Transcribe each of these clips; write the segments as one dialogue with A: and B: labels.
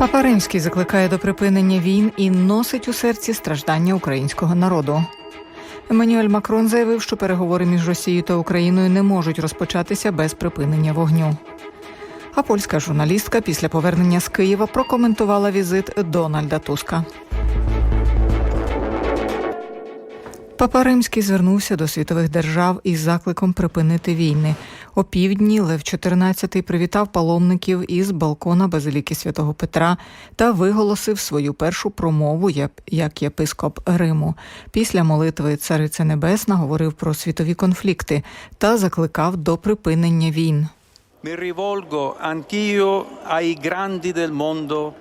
A: Папа Римський закликає до припинення війн і носить у серці страждання українського народу. Еммануель Макрон заявив, що переговори між Росією та Україною не можуть розпочатися без припинення вогню. А польська журналістка після повернення з Києва прокоментувала візит Дональда Туска. Папа Римський звернувся до світових держав із закликом припинити війни. О півдні Лев XIV привітав паломників із балкона Базиліки святого Петра та виголосив свою першу промову як- єпископ Риму. Після молитви Цариця Небесна говорив про світові конфлікти та закликав до припинення війн.
B: Mi rivolgo anch'io ai grandi del mondo,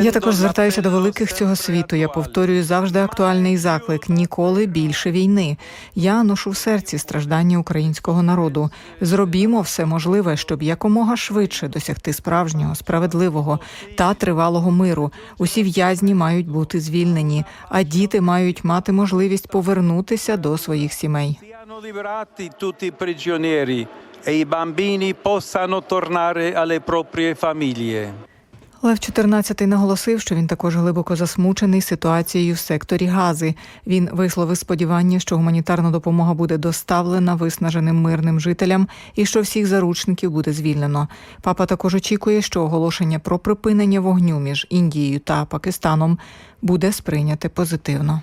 A: Я також звертаюся до великих цього світу. Я повторюю завжди актуальний заклик: ніколи більше війни. Я ношу в серці страждання українського народу. Зробімо все можливе, щоб якомога швидше досягти справжнього, справедливого та тривалого миру. Усі в'язні мають бути звільнені, а діти мають мати можливість повернутися до своїх сімей.
B: E i bambini possano tornare alle proprie famiglie.
A: Лев 14 наголосив, що він також глибоко засмучений ситуацією в секторі Гази. Він висловив сподівання, що гуманітарна допомога буде доставлена виснаженим мирним жителям і що всіх заручників буде звільнено. Папа також очікує, що оголошення про припинення вогню між Індією та Пакистаном буде сприйняте позитивно.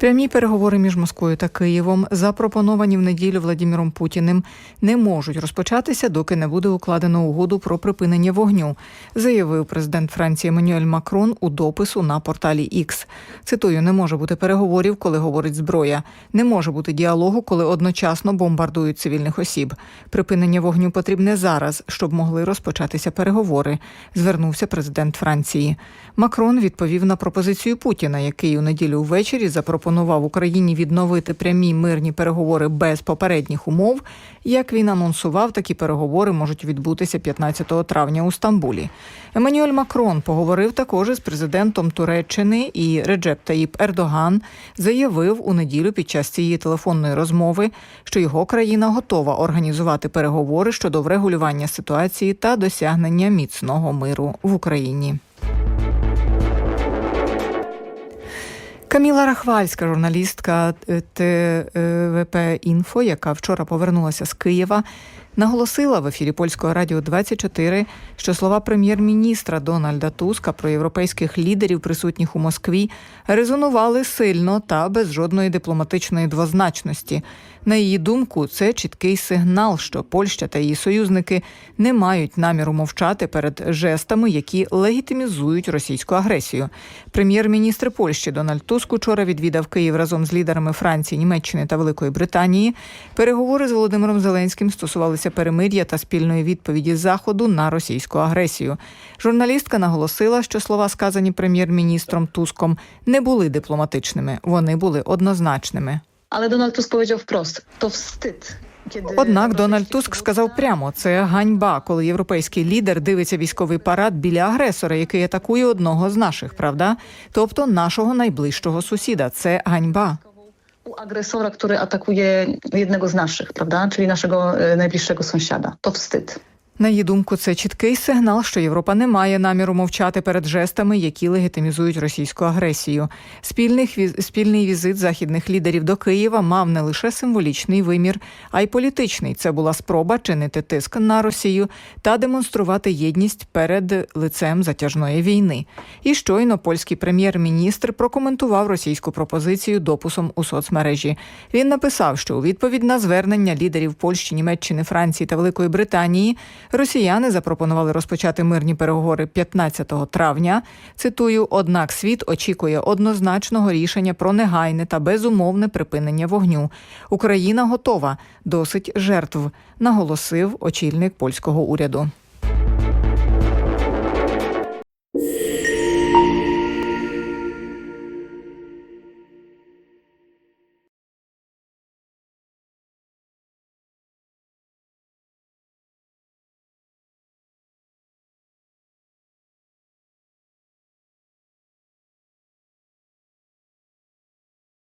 A: Прямі переговори між Москвою та Києвом, запропоновані в неділю Владіміром Путіним, не можуть розпочатися, доки не буде укладено угоду про припинення вогню, заявив президент Франції Еммануель Макрон у допису на порталі X. Цитую: не може бути переговорів, коли говорить зброя. Не може бути діалогу, коли одночасно бомбардують цивільних осіб. Припинення вогню потрібне зараз, щоб могли розпочатися переговори. Звернувся президент Франції. Макрон відповів на пропозицію Путіна, який у неділю ввечері запропонував Україні відновити прямі мирні переговори без попередніх умов. Як він анонсував, такі переговори можуть відбутися 15 травня у Стамбулі. Еммануель Макрон поговорив також із президентом Туреччини і Реджеп Таїп Ердоган заявив у неділю під час цієї телефонної розмови, що його країна готова організувати переговори щодо врегулювання ситуації та досягнення міцного миру в Україні. Каміла Рахвальська, журналістка е, ТВП Інфо, яка вчора повернулася з Києва, наголосила в ефірі польського радіо 24, що слова прем'єр-міністра Дональда Туска про європейських лідерів, присутніх у Москві, резонували сильно та без жодної дипломатичної двозначності. На її думку, це чіткий сигнал, що Польща та її союзники не мають наміру мовчати перед жестами, які легітимізують російську агресію. Прем'єр-міністр Польщі Дональд Туск учора відвідав Київ разом з лідерами Франції, Німеччини та Великої Британії. Переговори з Володимиром Зеленським стосувалися перемир'я та спільної відповіді Заходу на російську агресію. Журналістка наголосила, що слова, сказані прем'єр-міністром Туском, не були дипломатичними, вони були однозначними.
C: Ale Donald Tusk powiedział to wstyd. Kiedy
A: Однак Дональд Туск сказав прямо: це ганьба, коли європейський лідер дивиться військовий парад біля агресора, який атакує одного з наших, правда? Тобто нашого найближчого сусіда. Це ганьба.
C: U agresora, który atakuje jednego z naszych, prawda? Czyli naszego e, najbliższego sąsiada. To wstyd.
A: На її думку, це чіткий сигнал, що Європа не має наміру мовчати перед жестами, які легітимізують російську агресію. Спільний, віз- спільний візит західних лідерів до Києва мав не лише символічний вимір, а й політичний. Це була спроба чинити тиск на Росію та демонструвати єдність перед лицем затяжної війни. І щойно польський прем'єр-міністр прокоментував російську пропозицію дописом у соцмережі. Він написав, що у відповідь на звернення лідерів Польщі, Німеччини, Франції та Великої Британії росіяни запропонували розпочати мирні переговори 15 травня. Цитую: однак світ очікує однозначного рішення про негайне та безумовне припинення вогню. Україна готова, досить жертв, наголосив очільник польського уряду.